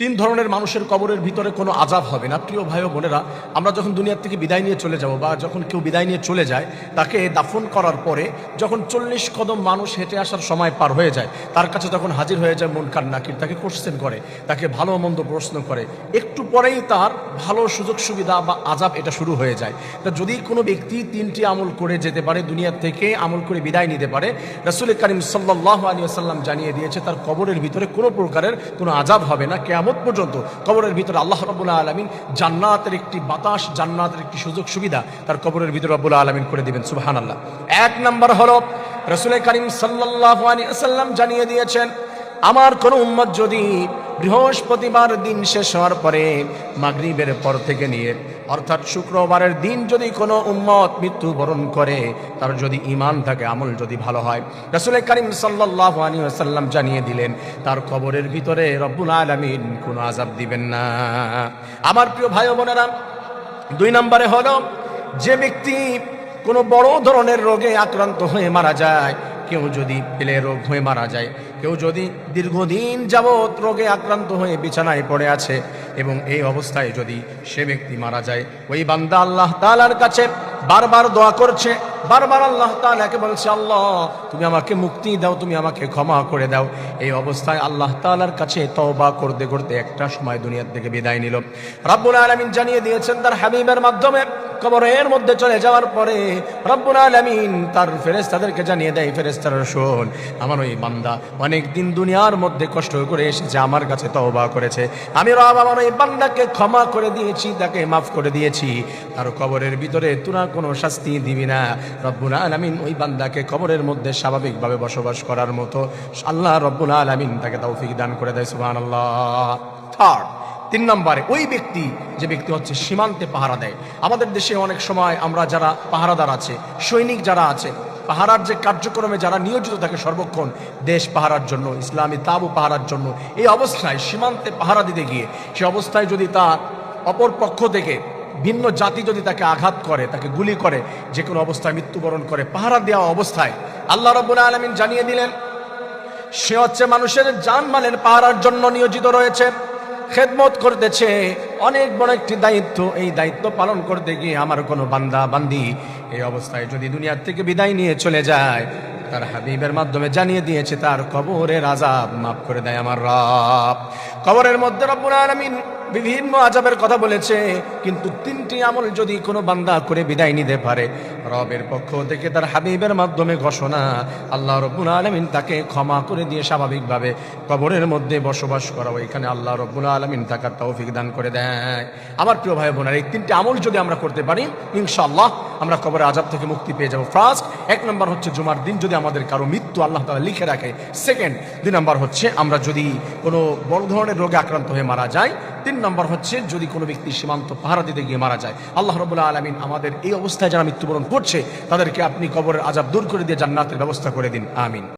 তিন ধরনের মানুষের কবরের ভিতরে কোনো আজাব হবে না। প্রিয় ভাই বোনেরা, আমরা যখন দুনিয়ার থেকে বিদায় নিয়ে চলে যাব বা যখন কেউ বিদায় নিয়ে চলে যায়, তাকে দাফন করার পরে যখন চল্লিশ কদম মানুষ হেঁটে আসার সময় পার হয়ে যায়, তার কাছে তখন হাজির হয়ে যায় মন কার নাকির, তাকে কোশ্চেন করে, তাকে ভালো মন্দ প্রশ্ন করে। একটু পরেই তার ভালো সুযোগ সুবিধা বা আজাব এটা শুরু হয়ে যায়। তা যদি কোনো ব্যক্তি তিনটি আমল করে যেতে পারে, দুনিয়ার থেকে আমল করে বিদায় নিতে পারে, রসুল করিম সাল্লাহ আলী আসাল্লাম জানিয়ে দিয়েছে, তার কবরের ভিতরে কোনো প্রকারের কোনো আজাব হবে না কেয়ামত পর্যন্ত কবরের ভিতরে আল্লাহ রবুল্লাহ আলমিন জান্নাতের একটি বাতাস, জান্নাতের একটি সুযোগ, সুবিধা তার কবরের ভিতরে রব্বুল্লাহ আলমিন করে দিবেন। সুবাহান আল্লাহ এক নম্বর হল রসুল করিম সাল্লাহ আলী আসাল্লাম জানিয়ে দিয়েছেন, আমার কোন উম্মত যদি বৃহস্পতিবার দিন শেষ হওয়ার পরে মাগরিবের পর থেকে নিয়ে, অর্থাৎ শুক্রবারের দিন যদি কোনো উম্মত মৃত্যুবরণ করে, তার যদি ইমান থাকে, আমল যদি ভালো হয়। রসুল করিম সাল্লাহ আলী আসাল্লাম জানিয়ে দিলেন, তার কবরের ভিতরে রব্বুল আলমিন কোনো আজাব দিবেন না। আমার প্রিয় ভাই বোনেরা, দুই নম্বরে হলো, যে ব্যক্তি কোনো বড় ধরনের রোগে আক্রান্ত হয়ে মারা যায় কেউ যদি পেলে রোগ হয়ে মারা যায়, কেউ যদি দীর্ঘদিন যাবৎ রোগে আক্রান্ত হয়ে বিছানায় পড়ে আছে এবং এই অবস্থায় যদি সে ব্যক্তি মারা যায়, ওই বান্দা আল্লাহ তালার কাছে বারবার দোয়া করছে, বারবার আল্লাহ তালাকে বলছে, আল্লাহ, তুমি আমাকে মুক্তি দাও, তুমি আমাকে ক্ষমা করে দাও। এই অবস্থায় আল্লাহ তালার কাছে তওবা করতে করতে একটা সময় দুনিয়ার থেকে বিদায় নিল। রাব্বুল আলামিন জানিয়ে দিয়েছেন তার হাবিবের মাধ্যমে কবরের মধ্যে চলে যাওয়ার পরে রব্বুল আলামিন তার ফেরেশতাদেরকে জানিয়ে দেয়, ফেরেশতারা, শোন, আমার ওই বান্দা অনেক দিন দুনিয়ার মধ্যে কষ্ট করে এসেছে, আমার কাছে তওবা করেছে। আমি রব, আমার ওই বান্দাকে ক্ষমা করে দিয়েছি, তাকে মাফ করে দিয়েছি। তার কবরের ভিতরে তোরা কোনো শাস্তি দিবি না। রব্বুল আলামিন ওই বান্দাকে কবরের মধ্যে স্বাভাবিকভাবে বসবাস করার মতো আল্লাহ রব্বুল আলামিন তাকে তৌফিক দান করে দেয়, সুবহানাল্লাহ। থার্ড তিন নম্বরে, ওই ব্যক্তি যে ব্যক্তি হচ্ছে সীমান্তে পাহারা দেয়। আমাদের দেশে অনেক সময় আমরা যারা পাহারাদার আছে, সৈনিক যারা আছে, পাহারার যে কার্যক্রমে যারা নিয়োজিত থাকে সর্বক্ষণ, দেশ পাহারার জন্য, ইসলামী তাবু পাহারার জন্য, এই অবস্থায় সীমান্তে পাহারা দিতে গিয়ে, সে অবস্থায় যদি তার অপর পক্ষ থেকে ভিন্ন জাতি যদি তাকে আঘাত করে, তাকে গুলি করে, যে কোনো অবস্থায় মৃত্যুবরণ করে, পাহারা দেওয়া অবস্থায়, আল্লাহ রব্বুল আলমিন জানিয়ে দিলেন, সে হচ্ছে মানুষের জানমালের পাহারার জন্য নিয়োজিত রয়েছে। খেদমত করতেছে অনেক বড় একটি দায়িত্ব। এই দায়িত্ব পালন করতে গিয়ে আমার কোনো বান্দা, বান্দি এই অবস্থায় যদি দুনিয়ার থেকে বিদায় নিয়ে চলে যায়, তার হাবিবের মাধ্যমে জানিয়ে দিয়েছে, তার কবরের আজাব মাফ করে দেয় আমার রব। কবরের মধ্যে রব্বুল আলামিন বিভিন্ন আজাবের কথা বলেছে, কিন্তু তিনটি আমল যদি কোনো বান্দা করে বিদায় নিতে পারে, রবের পক্ষ থেকে তার হাবিবের মাধ্যমে ঘোষণা, আল্লাহ রব্বুল আলমিন তাকে ক্ষমা করে দিয়ে স্বাভাবিকভাবে কবরের মধ্যে বসবাস করা এখানে আল্লাহ রব্বুল আলমিন তাকার তৌফিক দান করে দেয়। আমার প্রিয় ভাই বোনের, এই তিনটি আমল যদি আমরা করতে পারি, ইনশাআল্লাহ আমরা কবরের আজাব থেকে মুক্তি পেয়ে যাব। ফার্স্ট এক নম্বর হচ্ছে জুমার দিন, যদি আমাদের কারও মৃত্যু আল্লাহ তালা লিখে রাখে। সেকেন্ড দুই নম্বর হচ্ছে আমরা যদি কোনো বড় ধরনের রোগে আক্রান্ত হয়ে মারা যাই তিন নম্বর হচ্ছে, যদি কোনো ব্যক্তি সীমান্ত পাহারা দিতে গিয়ে মারা যায়, আল্লাহ রবুল্লাহ আলমিন আমাদের এই অবস্থায় যারা মৃত্যুবরণ করছে, তাদেরকে আপনি কবরের আজাব দূর করে দিয়ে জান্নাতের ব্যবস্থা করে দিন। আমিন।